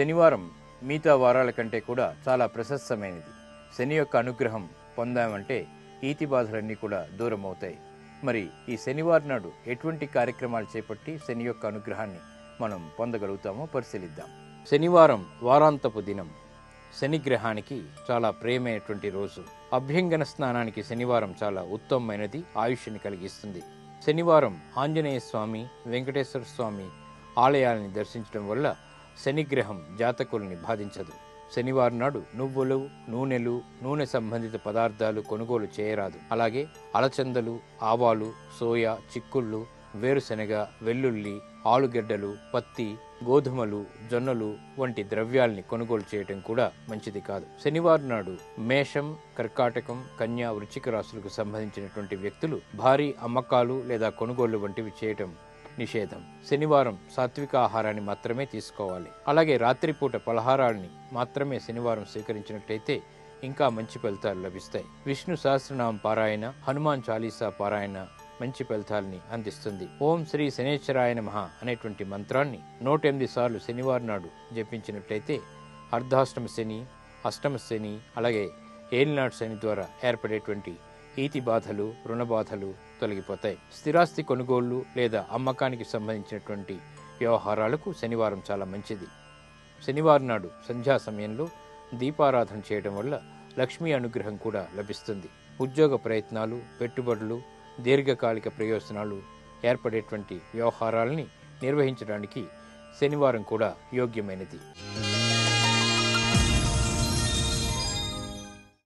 శనివారం మిగతా వారాల కంటే కూడా చాలా ప్రశస్తమైనది. శని యొక్క అనుగ్రహం పొందామంటే ఈతి బాధలన్నీ కూడా దూరం అవుతాయి మరి ఈ శనివారం నాడు ఎటువంటి కార్యక్రమాలు చేపట్టి శని యొక్క అనుగ్రహాన్ని మనం పొందగలుగుతామో పరిశీలిద్దాం. శనివారం వారాంతపు దినం. శనిగ్రహానికి చాలా ప్రేమైనటువంటి రోజు. అభ్యంగన స్నానానికి శనివారం చాలా ఉత్తమమైనది ఆయుష్ని కలిగిస్తుంది. శనివారం ఆంజనేయ స్వామి వెంకటేశ్వర స్వామి ఆలయాలని దర్శించడం వల్ల శనిగ్రహం జాతకుల్ని బాధించదు. శనివారం నాడు నువ్వులు నూనెలు నూనె సంబంధిత పదార్థాలు కొనుగోలు చేయరాదు. అలాగే అలచందలు ఆవాలు సోయా చిక్కుళ్ళు వేరుశెనగ వెల్లుల్లి ఆలుగడ్డలు పత్తి గోధుమలు జొన్నలు వంటి ద్రవ్యాల్ని కొనుగోలు చేయటం కూడా మంచిది కాదు. శనివారం నాడు మేషం కర్కాటకం కన్యా వృచ్చిక రాశులకు సంబంధించినటువంటి వ్యక్తులు భారీ అమ్మకాలు లేదా కొనుగోళ్ళు వంటివి చేయటం నిషేధం. శనివారం సాత్విక ఆహారాన్ని మాత్రమే తీసుకోవాలి. అలాగే రాత్రిపూట పలహారాన్ని మాత్రమే శనివారం స్వీకరించినట్టయితే ఇంకా మంచి ఫలితాలు లభిస్తాయి. విష్ణు సహస్రనామ పారాయణ హనుమాన్ చాలీసా పారాయణ మంచి ఫలితాల్ని అందిస్తుంది. ఓం శ్రీ శనేశ్వరాయ నమః అనేటువంటి మంత్రాన్ని నూట ఎనిమిది సార్లు శనివారం నాడు జపించినట్లయితే అర్ధాష్టమ శని అష్టమ శని అలాగే ఏలినాడు శని ద్వారా ఏర్పడేటువంటి ఈతి బాధలు రుణ బాధలు తొలగిపోతాయి. స్థిరాస్తి కొనుగోళ్ళు లేదా అమ్మకానికి సంబంధించినటువంటి వ్యవహారాలకు శనివారం చాలా మంచిది. శనివారం నాడు సంధ్యా సమయంలో దీపారాధన చేయడం వల్ల లక్ష్మీ అనుగ్రహం కూడా లభిస్తుంది. ఉద్యోగ ప్రయత్నాలు పెట్టుబడులు దీర్ఘకాలిక ప్రయోజనాలు ఏర్పడేటువంటి వ్యవహారాలని నిర్వహించడానికి శనివారం కూడా యోగ్యమైనది.